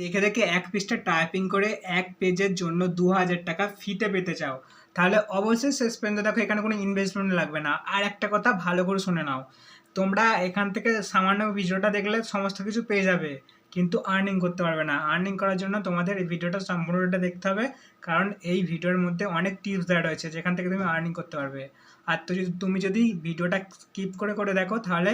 দেখে দেখে এক পৃষ্ঠা টাইপিং করে এক পেজের জন্য দু হাজার টাকা ফিতে পেতে চাও। তাহলে অবশ্যই শেষ পর্যন্ত দেখো এখানে কোনো ইনভেস্টমেন্ট লাগবে না। আর একটা কথা ভালো করে শুনে নাও। তোমরা এখান থেকে সামান্য ভিডিওটা দেখলে সমস্ত কিছু পেয়ে যাবে, কিন্তু আর্নিং করতে পারবে না। আর্নিং করার জন্য তোমাদের এই ভিডিওটা সম্পূর্ণটা দেখতে হবে, কারণ এই ভিডিওর মধ্যে অনেক টিপস দেওয়া রয়েছে যেখান থেকে তুমি আর্নিং করতে পারবে। আর তো যদি তুমি যদি ভিডিওটা স্কিপ করে করে দেখো, তাহলে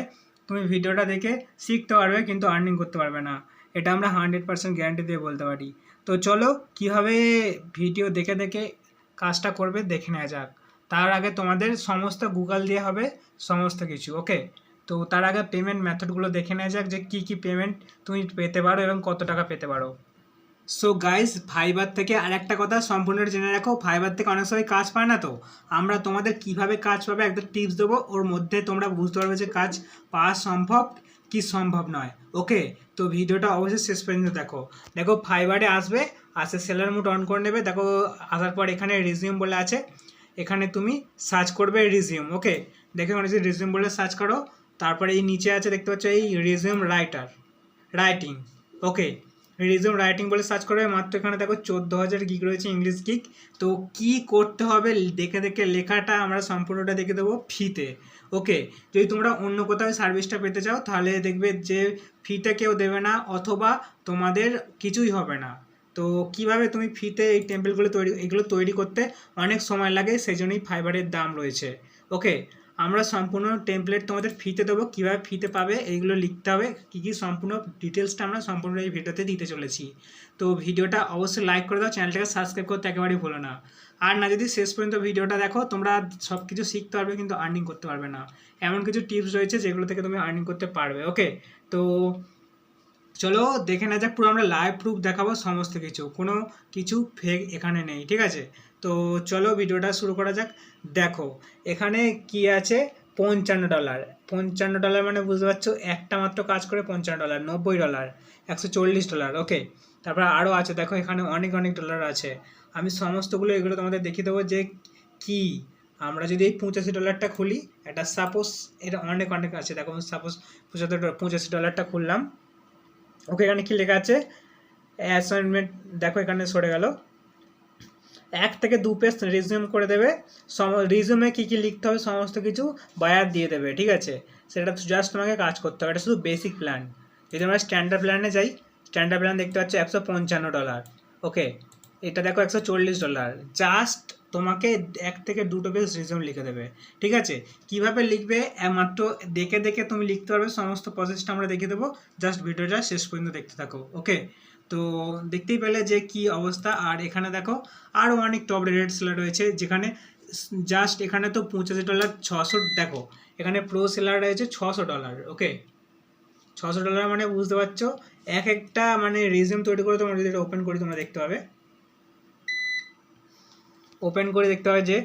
তুমি ভিডিওটা দেখে শিখতে পারবে, কিন্তু আর্নিং করতে পারবে না। এটা আমরা হান্ড্রেড পার্সেন্ট গ্যারান্টি দিয়ে বলতে পারি। তো চলো, কীভাবে ভিডিও দেখে দেখে কাজটা করবে দেখে নেওয়া যাক। তার আগে তোমাদের সমস্ত গুগল দিয়ে হবে সমস্ত কিছু ওকে তো তার আগে পেমেন্ট মেথডগুলো দেখে নেওয়া যাক যে কী কী পেমেন্ট তুমি পেতে পারো এবং কত টাকা পেতে পারো। সো গাইস ফাইবার থেকে আর একটা কথা সম্পূর্ণ জেনে রাখো ফাইবার থেকে অনেক সময় কাজ পায় না তো। আমরা তোমাদের কীভাবে কাজ পাবে একটা টিপস দেবো, ওর মধ্যে তোমরা বুঝতে পারবে যে কাজ পাওয়া সম্ভব কি সম্ভব নয় ওকে তো ভিডিওটা অবশ্যই শেষ পর্যন্ত দেখো। দেখো ফাইবারে আসবে, আসে সেলার মুড অন করে নেবে। দেখো, আসার পর এখানে রিজিউম বলে আছে। এখানে তুমি সার্চ করবে রিজিউম ওকে দেখে মনে হচ্ছে রিজিউম বলে সার্চ করো। তারপরে এই নিচে আছে, দেখতে পাচ্ছ এই resume writer writing okay resume writing বলে সার্চ করবে মাত্র এখানে দেখো চোদ্দ হাজার গিগ রয়েছে ইংলিশ গিক তো কি করতে হবে? দেখে দেখে লেখাটা আমরা সম্পূর্ণটা দেখে দেবো ফিতে ওকে যদি তোমরা অন্য কোথাও সার্ভিসটা পেতে চাও, তাহলে দেখবে যে ফিতে কেউ দেবে না, অথবা তোমাদের কিছুই হবে না। তো কীভাবে তুমি ফিতে এই টেম্পলগুলো তৈরি, এগুলো তৈরি করতে অনেক সময় লাগে সেই জন্যই ফাইবারের দাম রয়েছে। ওকে আমরা সম্পূর্ণ টেমপ্লেট তোমাদের ফিতে দেবো, কীভাবে ফিতে পাবে, এইগুলো লিখতে হবে, কী কী সম্পূর্ণ ডিটেলসটা আমরা সম্পূর্ণ এই ভিডিওতে দিতে চলেছি। তো ভিডিওটা অবশ্যই লাইক করে দাও চ্যানেলটাকে সাবস্ক্রাইব করতে একেবারেই ভুলো না। আর না, যদি শেষ পর্যন্ত ভিডিওটা দেখো, তোমরা সব কিছু শিখতে পারবে, কিন্তু আর্নিং করতে পারবে না। এমন কিছু টিপস রয়েছে, যেগুলো থেকে তুমি আর্নিং করতে পারবে ওকে তো চলো, দেখে না যাক, পুরো আমরা লাইভ প্রুফ দেখাবো, সমস্ত কিছু। কোনো কিছু ফেক এখানে নেই, ঠিক আছে? তো চলো ভিডিওটা শুরু করা যাক। দেখো, এখানে কি আছে? পঞ্চান্ন ডলার। পঞ্চান্ন ডলার মানে বুঝতে পারছ, একটা মাত্র কাজ করে পঞ্চান্ন ডলার, নব্বই ডলার, একশো চল্লিশ ডলার ওকে তারপর আরও আছে, দেখো এখানে অনেক অনেক ডলার আছে। আমি সমস্তগুলো এগুলো তোমাদের দেখিয়ে দেবো যে কি। আমরা যদি এই পঁচাশি ডলারটা খুলি এটা সাপোজ এটা অনেক অনেক আছে, দেখো সাপোজ পঁচাত্তর পঁচাশি ডলারটা খুললাম। ওকে এখানে কি লেখা আছে? অ্যাসাইনমেন্ট দেখো এখানে সরে গেল। এক থেকে দু পেজ রিজিউম করে দেবে। সম রিজিউমে কী কী লিখতে হবে সমস্ত কিছু বায়ার দিয়ে দেবে, ঠিক আছে? সেটা জাস্ট তোমাকে কাজ করতে হবে, এটা শুধু বেসিক প্ল্যান যদি আমরা স্ট্যান্ডার্ড প্ল্যানে যাই স্ট্যান্ডার্ড প্ল্যান দেখতে পাচ্ছি একশো পঞ্চান্ন ডলার ওকে এটা দেখো একশো চল্লিশ ডলার জাস্ট তোমাকে এক থেকে দুটো পেজ রিজিউম লিখে দেবে, ঠিক আছে? কীভাবে লিখবে? মাত্র দেখে দেখে তুমি লিখতে পারবে, সমস্ত প্রসেসটা আমরা দেখে দেবো। জাস্ট ভিডিওটা শেষ পর্যন্ত দেখতে থাকো ওকে তো দেখতেই পেলে যে কি অবস্থা। আর এখানে দেখো আরও অনেক টপ রেট সেলার রয়েছে, যেখানে জাস্ট এখানে তো পঁচাশি ডলার ছশো, দেখো, এখানে প্রো সেলার রয়েছে ছশো ডলার ওকে ছশো ডলার মানে বুঝতে পারছ, এক একটা মানে রিজিউম তৈরি করে তোমরা যদি এটা ওপেন করি, তোমরা দেখতে পাবে। ওপেন করে দেখতে হবে যে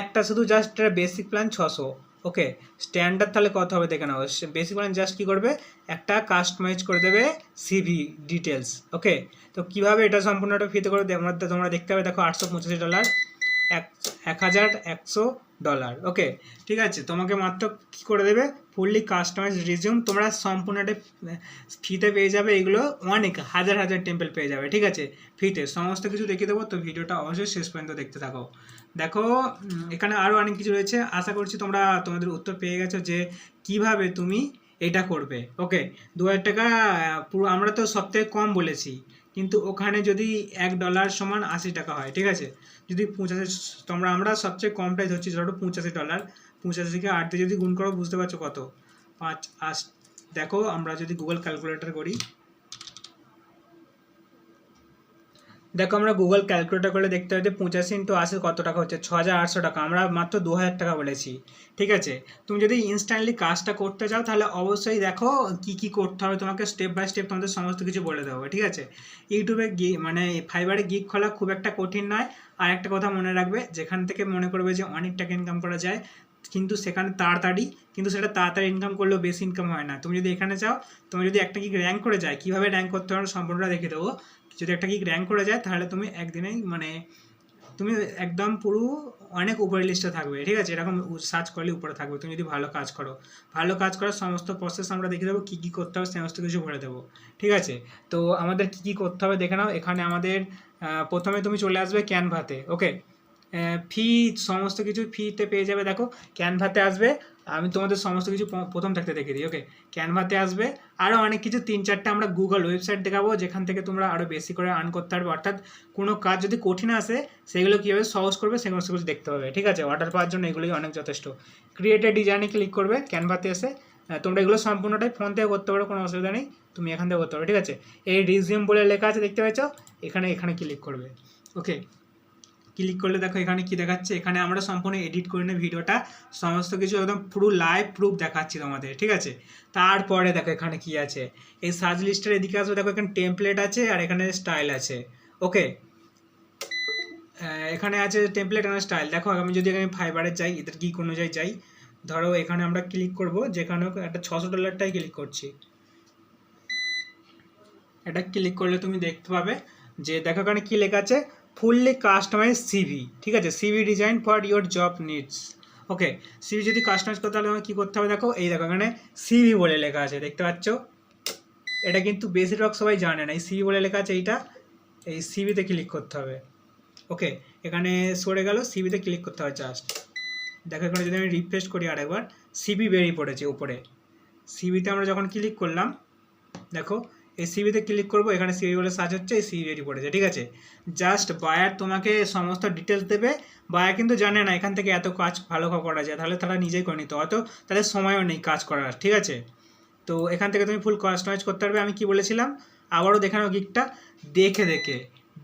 একটা শুধু জাস্ট বেসিক প্ল্যান ছশো। ওকে স্ট্যান্ডার্ড তাহলে কত হবে দেখে নাও। বেসিক প্ল্যান জাস্ট কী করবে? একটা কাস্টমাইজ করে দেবে সিভি ডিটেলস ওকে তো কীভাবে এটা সম্পূর্ণটা ফিতে করে তোমরা তোমরা দেখতে হবে দেখো, আটশো পঁচাশি ডলার এক এক হাজার একশো ডলার। ওকে ঠিক আছে, তোমাকে মাত্র কী করে দেবে? ফুললি কাস্টমাইজ রিজিউম তোমরা সম্পূর্ণটা ফিতে পেয়ে যাবে, এগুলো অনেক, হাজার হাজার টেম্পল পেয়ে যাবে, ঠিক আছে? ফিতে সমস্ত কিছু দেখিয়ে দেবো, তো ভিডিওটা অবশ্যই শেষ পর্যন্ত দেখতে থাকো। দেখো এখানে আরও অনেক কিছু রয়েছে, আশা করছি তোমরা, তোমাদের উত্তর পেয়ে গেছো যে কীভাবে তুমি এটা করবে। ওকে দু হাজার টাকা পুরো, আমরা তো সবথেকে কম বলেছি। কিন্তু ওখানে যদি এক ডলার সমান আশি টাকা হয়, ঠিক আছে? যদি পঁচাশি, তোমরা, আমরা সবচেয়ে কম প্রাইস হচ্ছে ধরো পঁচাশি ডলার পঁচাশিকে আট দিয়ে যদি গুণ করো, বুঝতে পারছ কত? পাঁচ আশ দেখো, আমরা যদি গুগল ক্যালকুলেটর করি দেখো আমরা গুগল ক্যালকুলেটর করলে দেখতে হবে যে পঁচাশি ইন্টু আশি কত টাকা হচ্ছে? ছ হাজার আটশো টাকা। আমরা মাত্র দু হাজার টাকা বলেছি। ঠিক আছে? তুমি যদি ইনস্ট্যান্টলি কাজটা করতে চাও, তাহলে অবশ্যই দেখো কি কি করতে হবে। তোমাকে স্টেপ বাই স্টেপ তোমাদের সমস্ত কিছু বলে দেবো। ঠিক আছে? ইউটিউবে গি মানে ফাইবারে গিগ খোলা খুব একটা কঠিন নয়। আর একটা কথা মনে রাখবে, যেখান থেকে মনে করবে যে অনেক টাকা ইনকাম করা যায়, কিন্তু সেখানে তাড়াতাড়ি, কিন্তু সেটা তাড়াতাড়ি ইনকাম করলেও বেশি ইনকাম হয় না। তুমি যদি এখানে চাও, তুমি যদি একটা গিগ র্যাঙ্ক করে যায়, কীভাবে র্যাঙ্ক করতে হবে সম্পূর্ণটা দেখে দেবো। যদি একটা গিগ র্যাঙ্ক করে যায়, তাহলে তুমি একদিনেই মানে তুমি একদম পুরো অনেক উপরে লিস্টে থাকবে, ঠিক আছে? এরকম সার্চ করলে উপরে থাকবে, তুমি যদি ভালো কাজ করো। ভালো কাজ করার সমস্ত প্রসেস আমরা দেখে দেবো, কী কী করতে হবে সমস্ত কিছু ভরে দেবো, ঠিক আছে? তো আমাদের কী কী করতে হবে দেখে নাও। এখানে আমাদের প্রথমে তুমি চলে আসবে ক্যানভাতে ওকে ফি সমস্ত কিছু ফিতে পেয়ে যাবে। দেখো ক্যানভাতে আসবে আমি তোমাদের সমস্ত কিছু প্রথম থাকতে দেখে দিই ওকে ক্যানভাতে আসবে আরও অনেক কিছু, তিন চারটে আমরা গুগল ওয়েবসাইট দেখাবো, যেখান থেকে তোমরা আরও বেশি করে আর্ন করতে পারবে। অর্থাৎ কোনো কাজ যদি কঠিন আসে, সেগুলো কীভাবে সহজ করবে, সেগুলো কিছু দেখতে পাবে, ঠিক আছে? অর্ডার পাওয়ার জন্য এগুলোই অনেক যথেষ্ট। ক্রিয়েটেড ডিজাইনে ক্লিক করবে ক্যানভাতে এসে তোমরা এগুলো সম্পূর্ণটাই ফোন থেকে করতে পারো, কোনো অসুবিধা নেই, তুমি এখান থেকে করতে পারো, ঠিক আছে? এই রিজিউম বলে লেখা আছে, দেখতে পাচ্ছ এখানে এখানে ক্লিক করবে ওকে ক্লিক করলে দেখো এখানে কি দেখাচ্ছে? এখানে আমরা সম্পূর্ণ এডিট করে নিয়ে ভিডিওটা সমস্ত কিছু একদম পুরো লাইভ প্রুফ দেখাচ্ছি তোমাদের, ঠিক আছে? তারপরে দেখো এখানে কি আছে? এই সার্চ লিস্টের এদিকে আসবে, দেখো এখানে টেমপ্লেট আছে আর এখানে স্টাইল আছে ওকে এখানে আছে টেমপ্লেট আর স্টাইল দেখো আমি যদি এখানে ফাইবারে যাই, এদের কি কোনো যাই যাই, ধরো এখানে আমরা ক্লিক করব, যেখানে একটা ছশো ডলারটাই ক্লিক করছি। এটা ক্লিক করলে তুমি দেখতে পাবে যে দেখো এখানে কি লেখা আছে? ফুললি কাস্টমাইজ সিভি ঠিক আছে? CV design for your job needs okay CV যদি কাস্টমাইজ করতে হলে আমাকে কী করতে হবে দেখো? এই দেখো, এখানে সিভি বলে লেখা আছে, দেখতে পাচ্ছ? এটা কিন্তু বেশিরভাগ সবাই জানে না। এই সিভি বলে লেখা আছে, এইটা এই সিভিতে ক্লিক করতে হবে। ওকে এখানে সরে গেল সিভিতে ক্লিক করতে হবে জাস্ট দেখো, এখানে যদি আমি রিফ্রেশ করি আরেকবার সিভি বেরিয়ে পড়েছে উপরে। সিভিতে আমরা যখন ক্লিক করলাম, দেখো এই সিভিতে ক্লিক করব, এখানে সিভি বলে সার্চ হচ্ছে, এই সিভি রেডি পড়েছে ঠিক আছে? জাস্ট বায়ার তোমাকে সমস্ত ডিটেলস দেবে বায়ার কিন্তু জানে না এখান থেকে এত কাজ ভালো করা যায়, তাহলে তারা নিজেই করে নিত অত তাদের সময়ও নেই কাজ করার, ঠিক আছে? তো এখান থেকে তুমি ফুল কাস্টমাইজ করতে পারবে, আমি কি বলেছিলাম? আবারও দেখানো গিকটা দেখে দেখে।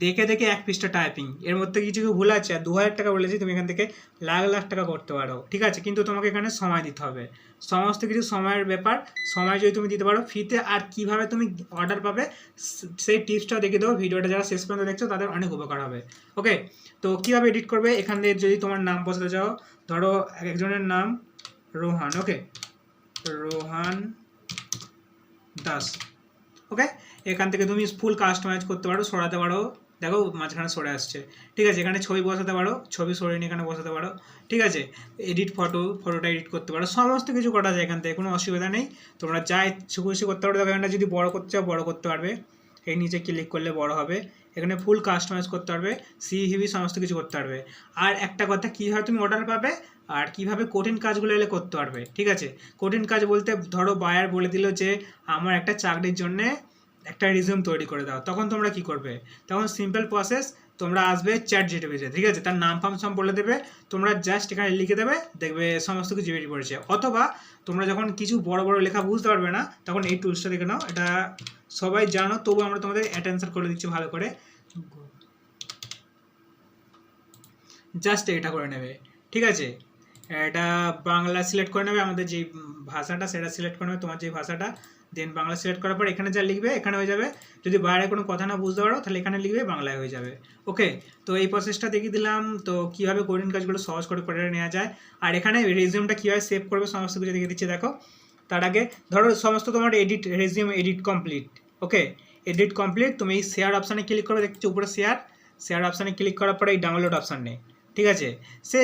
দেখে দেখে এক পৃষ্ঠা টাইপিং এর মধ্যে কিছু কিছু ভুল আছে, আর দু হাজার টাকা বলেছি, তুমি এখান থেকে লাখ লাখ টাকা করতে পারো। ঠিক আছে, কিন্তু তোমাকে এখানে সময় দিতে হবে। সমস্ত কিছু সময়ের ব্যাপার। সময় যদি তুমি দিতে পারো ফ্রিতে আর কীভাবে তুমি অর্ডার পাবে সেই টিপসটা দেখে দেবো। ভিডিওটা যারা শেষ পর্যন্ত দেখছ, তাদের অনেক উপকার হবে। ওকে তো কীভাবে এডিট করবে? এখান থেকে যদি তোমার নাম বসাতে চাও, ধরো একজনের নাম রোহান। ওকে রোহান দাস। ওকে এখান থেকে তুমি ফুল কাস্টমাইজ করতে পারো, সরাতে পারো। দেখো মাঝখানে সরে আসছে। ঠিক আছে, এখানে ছবি বসাতে পারো, ছবি সরিয়ে এখানে বসাতে পারো। ঠিক আছে এডিট ফটো ফটোটা এডিট করতে পারো। সমস্ত কিছু করা যায় এখান থেকে, কোনো অসুবিধা নেই। তোমরা যা ইচ্ছে খুশি করতে পারো। দেখো এখানটা যদি বড় করতে চাও, বড় করতে পারবে। এই নিচে ক্লিক করলে বড় হবে। এখানে ফুল কাস্টমাইজ করতে পারবে। সি সিভিভি সমস্ত কিছু করতে পারবে। আর একটা কথা, কীভাবে তুমি অর্ডার পাবে? আর কীভাবে কঠিন কাজগুলো এলে করতে পারবে? ঠিক আছে, কঠিন কাজ বলতে ধরো বায়ার বলে দিল যে, আমার একটা চাকরির জন্যে একটা রিজিউম তৈরি করে দাও। তখন তোমরা কি করবে? তখন সিম্পল প্রসেস তোমরা আসবে চ্যাট জিটিভিতে ঠিক আছে? তার নাম ফাম সব বলে দেবে, তোমরা জাস্ট এখানে লিখে দেবে, দেখবে সমস্ত কিছু বেরিয়ে পড়েছে। অথবা তোমরা যখন কিছু বড় বড় লেখা বুঝতে পারবে না, তখন এই টুলসটা দেখে নাও। এটা সবাই জানো, তবু আমরা তোমাদের অ্যাটেন্সার করে দিচ্ছি ভালো করে। জাস্ট এটা করে নেবে, ঠিক আছে? এটা বাংলা সিলেক্ট করে নেবে, আমাদের যে ভাষাটা, সেটা সিলেক্ট করে নেবে, তোমার যে ভাষাটা দেন বাংলা সিলেক্ট করার পর এখানে যা লিখবে, এখানে হয়ে যাবে। যদি বাইরে কোনো কথা না বুঝতে পারো, তাহলে এখানে লিখবে বাংলায় হয়ে যাবে। ওকে তো এই প্রসেসটা দেখিয়ে দিলাম। তো কীভাবে কঠিন কাজগুলো সহজ করে করে নেওয়া যায়। আর এখানে রেজিউমটা কীভাবে সেভ করবে সমস্ত কিছু দেখিয়ে দিচ্ছি, দেখো। তার আগে ধরো সমস্ত তোমার edit resume edit complete okay edit complete তুমি এই শেয়ার অপশানে ক্লিক করে দেখছ উপরে শেয়ার শেয়ার অপশানে ক্লিক করার পরে এই ডাউনলোড অপশান নেই। ঠিক আছে? সে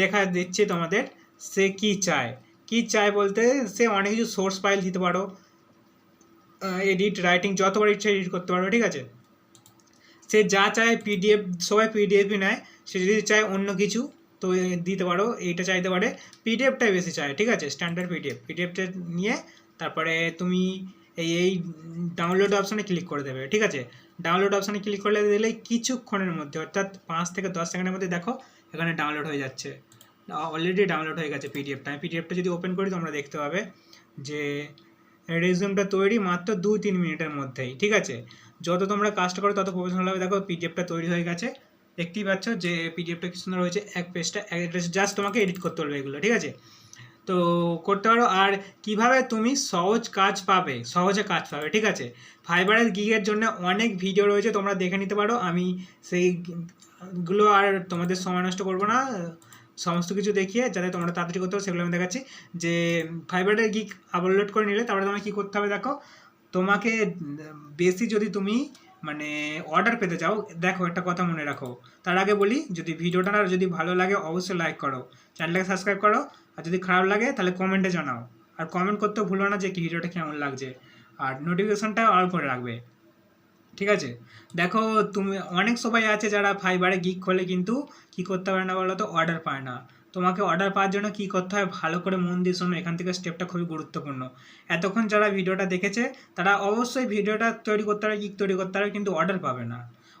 দেখা দিচ্ছে তোমাদের, সে কি চায়? কি চায় বলতে সে অনেক কিছু সোর্স ফাইল দিতে পারো। এডিট রাইটিং যতবার ইচ্ছা এডিট করতে পারো ঠিক আছে? সে যা চায় পিডিএফ সবাই পিডিএফই নেয়। সে যদি চায় অন্য কিছু, তো দিতে পারো, এইটা চাইতে পারে। পিডিএফটাই বেশি চায়, ঠিক আছে? স্ট্যান্ডার্ড পিডিএফ পিডিএফটা নিয়ে তারপরে তুমি এই এই ডাউনলোড অপশানে ক্লিক করে দেবে, ঠিক আছে? ডাউনলোড অপশানে ক্লিক করলে দিলে কিছুক্ষণের মধ্যে, অর্থাৎ পাঁচ থেকে দশ সেকেন্ডের মধ্যে দেখো, এখানে ডাউনলোড হয়ে যাচ্ছে। অলরেডি ডাউনলোড হয়ে গেছে পিডিএফটা আমি পিডিএফটা যদি ওপেন করি, তোমরা দেখতে পাবে যে রেজিউমটা তৈরি মাত্র দুই তিন মিনিটের মধ্যেই, ঠিক আছে? যত তোমরা কাজটা করো তত প্রফেশনাল হবে। দেখো পিডিএফটা তৈরি হয়ে গেছে। দেখতেই পাচ্ছ যে পিডিএফটা কি সুন্দর হয়েছে, এক পেজটা জাস্ট তোমাকে এডিট করতে হবে এগুলো, ঠিক আছে? তো করতে পারো। আর কীভাবে তুমি সহজ কাজ পাবে, সহজে কাজ পাবে, ঠিক আছে? ফাইবারের গিগের জন্য অনেক ভিডিও রয়েছে, তোমরা দেখে নিতে পারো। আমি সেইগুলো আর তোমাদের সময় নষ্ট করব না। সমস্ত কিছু দেখিয়ে যাতে তোমরা তাড়াতাড়ি করতে পারো, সেগুলো আমি দেখাচ্ছি। যে ফাইবারের গিক আপলোড করে নিলে, তারপরে তোমাকে কী করতে হবে দেখো, তোমাকে বেশি যদি তুমি মানে অর্ডার পেতে চাও, দেখো একটা কথা মনে রাখো। তার আগে বলি, যদি ভিডিওটা যদি ভালো লাগে, অবশ্যই লাইক করো। চ্যানেলটাকে সাবস্ক্রাইব করো, আর যদি খারাপ লাগে, তাহলে কমেন্টে জানাও। আর কমেন্ট করতেও ভুলো না যে কি ভিডিওটা কেমন লাগছে। আর নোটিফিকেশনটা অল করে রাখবে। ঠিক আছে? দেখো, তুমি, অনেক সবাই আছে যারা ফাইবারে গিক খোলে কিন্তু কি করতে পারে না বলো তো অর্ডার পায় না। তোমাকে অর্ডার পাওয়ার জন্য কি করতে হয়? ভালো করে মন দিয়ে শোনো। এখান থেকে স্টেপটা খুবই গুরুত্বপূর্ণ। এতক্ষণ যারা ভিডিওটা দেখেছে, তারা অবশ্যই ভিডিওটা তৈরি করতে হবে গিক তৈরি করতে হবে কিন্তু অর্ডার পাবে না।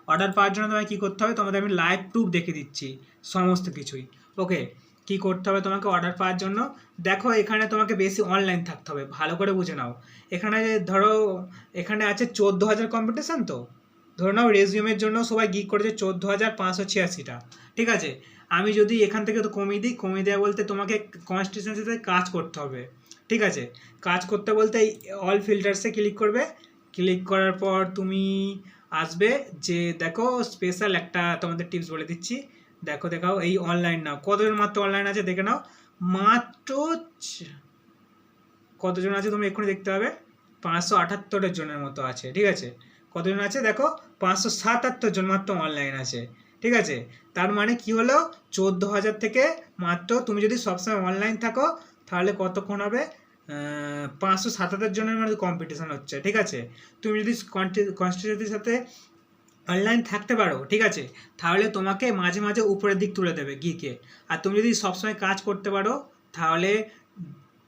অর্ডার পাওয়ার জন্য তোমাকে কী করতে হবে? তোমাদের আমি লাইভ প্রুফ দেখে দিচ্ছি। সমস্ত কিছুই। ওকে কি করতে হবে তোমাকে অর্ডার পাওয়ার জন্য? দেখো, এখানে তোমাকে বেশি অনলাইন থাকতে হবে। ভালো করে বুঝে নাও। এখানে ধরো, এখানে আছে চোদ্দ হাজার কম্পিটিশান তো? ধরে নাও রেজিউমের জন্য সবাই গিক করেছে চোদ্দ হাজার পাঁচশো ছিয়াশিটা। ঠিক আছে? আমি যদি এখান থেকে তো কমিয়ে দিই, কমিয়ে দেওয়া বলতে তোমাকে কনস্টিটিউন্সিতে কাজ করতে হবে। ঠিক আছে? কাজ করতে বলতে অল ফিল্টার্সে ক্লিক করবে। ক্লিক করার পর তুমি আসবে যে, দেখো স্পেশাল একটা তোমাদের টিপস বলে দিচ্ছি। দেখো দেখাও, এই অনলাইন নাও। কতজন মাত্র অনলাইন আছে দেখে নাও। মাত্র কতজন আছে তুমি এক্ষুনি দেখতে পাবে? পাঁচশো আটাত্তরের জনের মতো আছে, ঠিক আছে? কতজন আছে দেখো? পাঁচশো সাতাত্তর জন মাত্র অনলাইন আছে, ঠিক আছে? তার মানে কি হলো? চোদ্দ হাজার থেকে মাত্র তুমি যদি সবসময় অনলাইন থাকো, তাহলে কতক্ষণ হবে? পাঁচশো সাতাত্তর জনের মধ্যে কম্পিটিশান হচ্ছে, ঠিক আছে? তুমি যদি কনস্টিটিউটির সাথে অনলাইন থাকতে পারো, ঠিক আছে? তাহলে তোমাকে মাঝে মাঝে উপরের দিক তুলে দেবে গিকে আর তুমি যদি সবসময় কাজ করতে পারো, তাহলে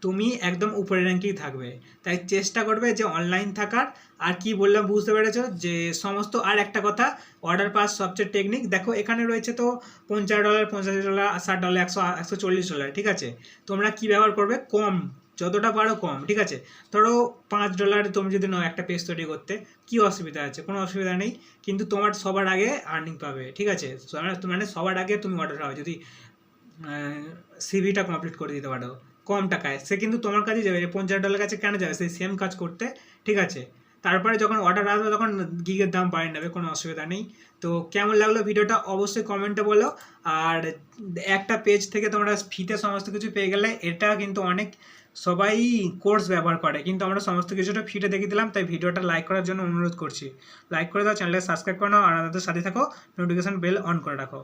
তুমি একদম উপরের র্যাঙ্কেই থাকবে। তাই চেষ্টা করবে যে অনলাইন থাকার। আর কি বললাম বুঝতে পেরেছ? যে সমস্ত, আর একটা কথা অর্ডার পাস সবচেয়ে টেকনিক দেখো এখানে রয়েছে তো পঞ্চাশ ডলার পঞ্চাশ ডলার ষাট ডলার একশো একশো চল্লিশ ডলার ঠিক আছে? তোমরা কি ব্যবহার করবে? কম। যতটা পারো কম, ঠিক আছে? ধরো পাঁচ ডলারে তুমি যদি নাও একটা পেজ তৈরি করতে, কি অসুবিধা আছে? কোনো অসুবিধা নেই, কিন্তু তোমার সবার আগে আর্নিং পাবে, ঠিক আছে? মানে- মানে সবার আগে তুমি অর্ডার হবে যদি সিভিটা কমপ্লিট করে দিতে পারো, কম টাকায়। সে কিন্তু তোমার কাছে যাবে পঞ্চাশ ডলার কাছে কেন যাবে? সেই সেম কাজ করতে, ঠিক আছে? তারপরে যখন অর্ডার আসবে তখন গিগের দাম বাড়িয়ে নেবে, কোনো অসুবিধা নেই। তো কেমন লাগল ভিডিওটা অবশ্যই কমেন্টে বলো। আর একটা পেজ থেকে তোমরা ফিতে সমস্ত কিছু পেয়ে গেলে এটা কিন্তু অনেক সবাই কোর্স ব্যবহার করে। কিন্তু আমরা সমস্ত কিছুটা ফিটে দেখিয়ে দিলাম, তাই ভিডিওটা লাইক করার জন্য অনুরোধ করছি। লাইক করে দাও চ্যানেলটা সাবস্ক্রাইব করে নাও, আর আমাদের সাথে থাকো নোটিফিকেশন বেল অন করে রাখো।